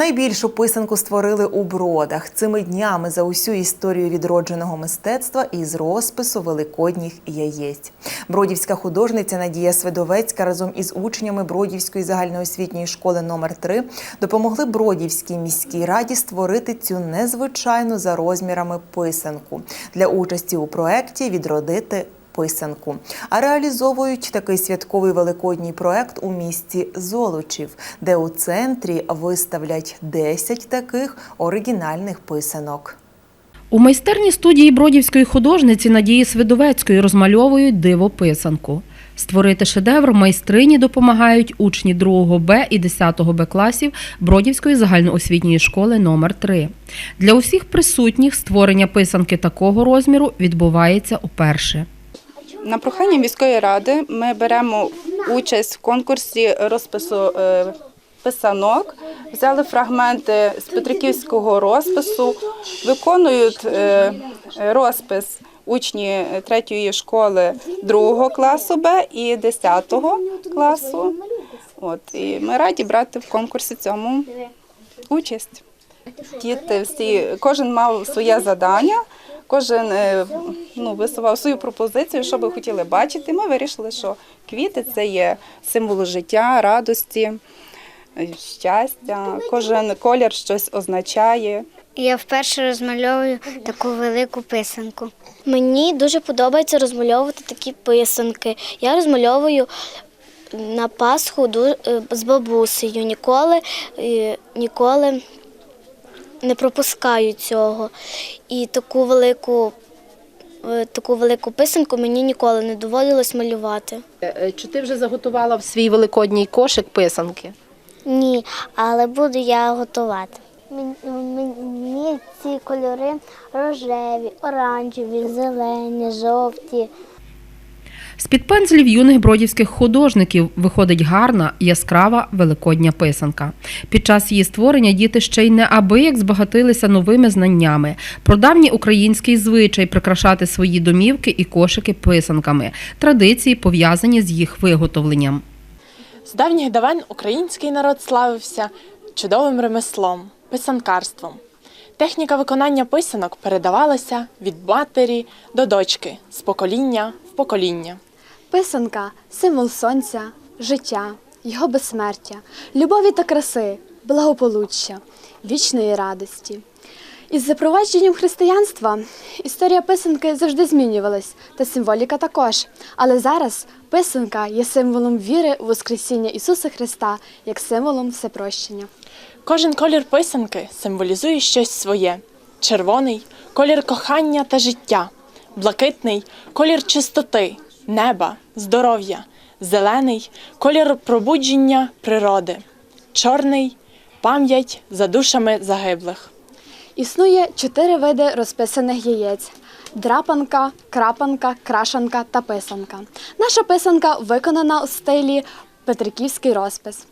Найбільшу писанку створили у бродах цими днями за усю історію відродженого мистецтва із розпису великодніх яєць. Бродівська художниця Надія Свидовецька разом із учнями Бродівської загальноосвітньої школи номер 3 допомогли Бродівській міській раді створити цю незвичайну за розмірами писанку для участі у проєкті відродити писанку. А реалізовують такий святковий великодній проект у місті Золочів, де у центрі виставлять 10 таких оригінальних писанок. У майстерні студії бродівської художниці Надії Свидовецької розмальовують диво-писанку. Створити шедевр майстрині допомагають учні 2 Б і 10 Б класів Бродівської загальноосвітньої школи номер 3 Для усіх присутніх створення писанки такого розміру відбувається уперше. На прохання міської ради ми беремо участь в конкурсі розпису е, писанок. Взяли фрагменти з Петриківського розпису, виконують е, розпис учні третьої школи другого класу Б і 10 класу. От, і ми раді брати в конкурсі цьому участь. Діти всі, кожен мав своє завдання, кожен е, ну, висував свою пропозицію, що би хотіли бачити. Ми вирішили, що квіти це є символ життя, радості, е, щастя. Кожен колір щось означає. Я вперше розмальовую таку велику писанку. Мені дуже подобається розмальовувати такі писанки. Я розмальовую на Пасху е, з бабусею. Ніколи, ніколи не пропускаю цього. І таку велику, е, таку велику писанку мені ніколи не доводилось малювати. Е, Чи ти вже заготувала в свій великодній кошик писанки? Ні, але буду я готувати. Мені ці кольори рожеві, оранжеві, зелені, жовті. З-під пензлів юних бродівських художників виходить гарна, яскрава великодня писанка. Під час її створення діти ще й неабияк збагатилися новими знаннями про давній український звичай прикрашати свої домівки і кошики писанками, традиції пов'язані з їх виготовленням. З давніх давен український народ славився чудовим ремеслом, писанкарством. Техніка виконання писанок передавалася від матері до дочки з покоління в покоління. Писанка символ сонця, життя, його безсмертя, любові та краси, благополуччя, вічної радості. Із запровадженням християнства історія писанки завжди змінювалась, та символіка також. Але зараз писанка є символом віри у Воскресіння Ісуса Христа як символом всепрощення. Кожен колір писанки символізує щось своє: червоний колір кохання та життя, блакитний колір чистоти, неба, здоров'я, зелений колір пробудження природи, чорний пам'ять за душами загиблих. Існує чотири види розписаних яєць: драпанка, крапанка, крашанка та писанка. Наша писанка виконана у стилі Петриківський розпис.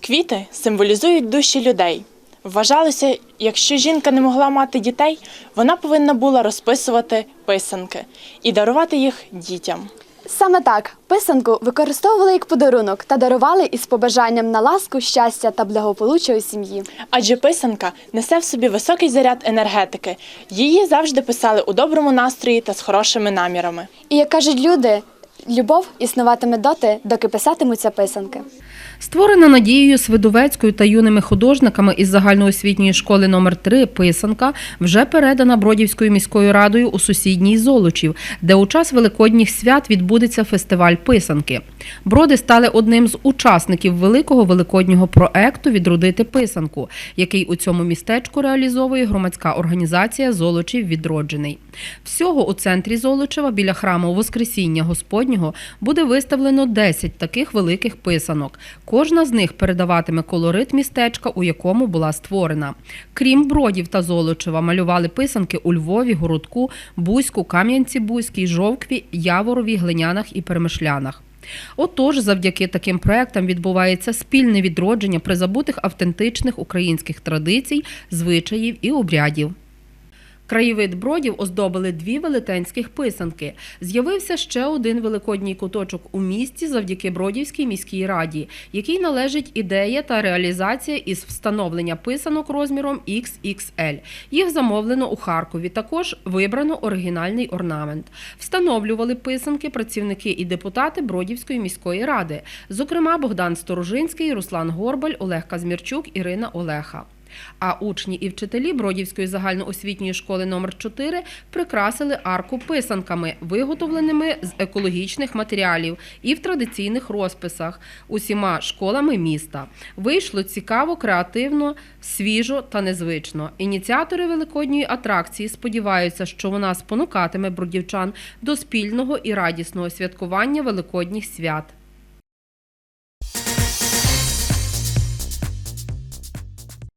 Квіти символізують душі людей. Вважалося, якщо жінка не могла мати дітей, вона повинна була розписувати писанки і дарувати їх дітям. Саме так писанку використовували як подарунок та дарували із побажанням на ласку, щастя та благополуччя у сім'ї. Адже писанка несе в собі високий заряд енергетики. Її завжди писали у доброму настрої та з хорошими намірами. І як кажуть люди, любов існуватиме доти, доки писатимуться писанки. Створена Надією Свидовецькою та юними художниками із загальноосвітньої школи номер 3 писанка вже передана Бродівською міською радою у сусідній Золочів, де у час великодніх свят відбудеться фестиваль писанки. Броди стали одним з учасників великого великоднього проекту Відродити писанку, який у цьому містечку реалізовує громадська організація Золочів відроджений. Всього у центрі Золочева біля храму Воскресіння Господнього буде виставлено 10 таких великих писанок. Кожна з них передаватиме колорит містечка, у якому була створена. Крім бродів та Золочева, малювали писанки у Львові, Городку, Бузьку, Кам'янці-Бузькій, Жовкві, Яворові, Глинянах і Перемишлянах. Отож, завдяки таким проектам відбувається спільне відродження призабутих автентичних українських традицій, звичаїв і обрядів. Краєвид бродів оздобили дві велетенських писанки. З'явився ще один великодній куточок у місті завдяки Бродівській міській раді, який належить ідея та реалізація із встановлення писанок розміром XXL. Їх замовлено у Харкові. Також вибрано оригінальний орнамент. Встановлювали писанки працівники і депутати Бродівської міської ради, зокрема Богдан Сторожинський, Руслан Горбаль, Олег Казмірчук, Ірина Олеха. А учні і вчителі Бродівської загальноосвітньої школи номер 4 прикрасили арку писанками, виготовленими з екологічних матеріалів і в традиційних розписах усіма школами міста. Вийшло цікаво, креативно, свіжо та незвично. Ініціатори великодньої атракції сподіваються, що вона спонукатиме бродівчан до спільного і радісного святкування великодніх свят.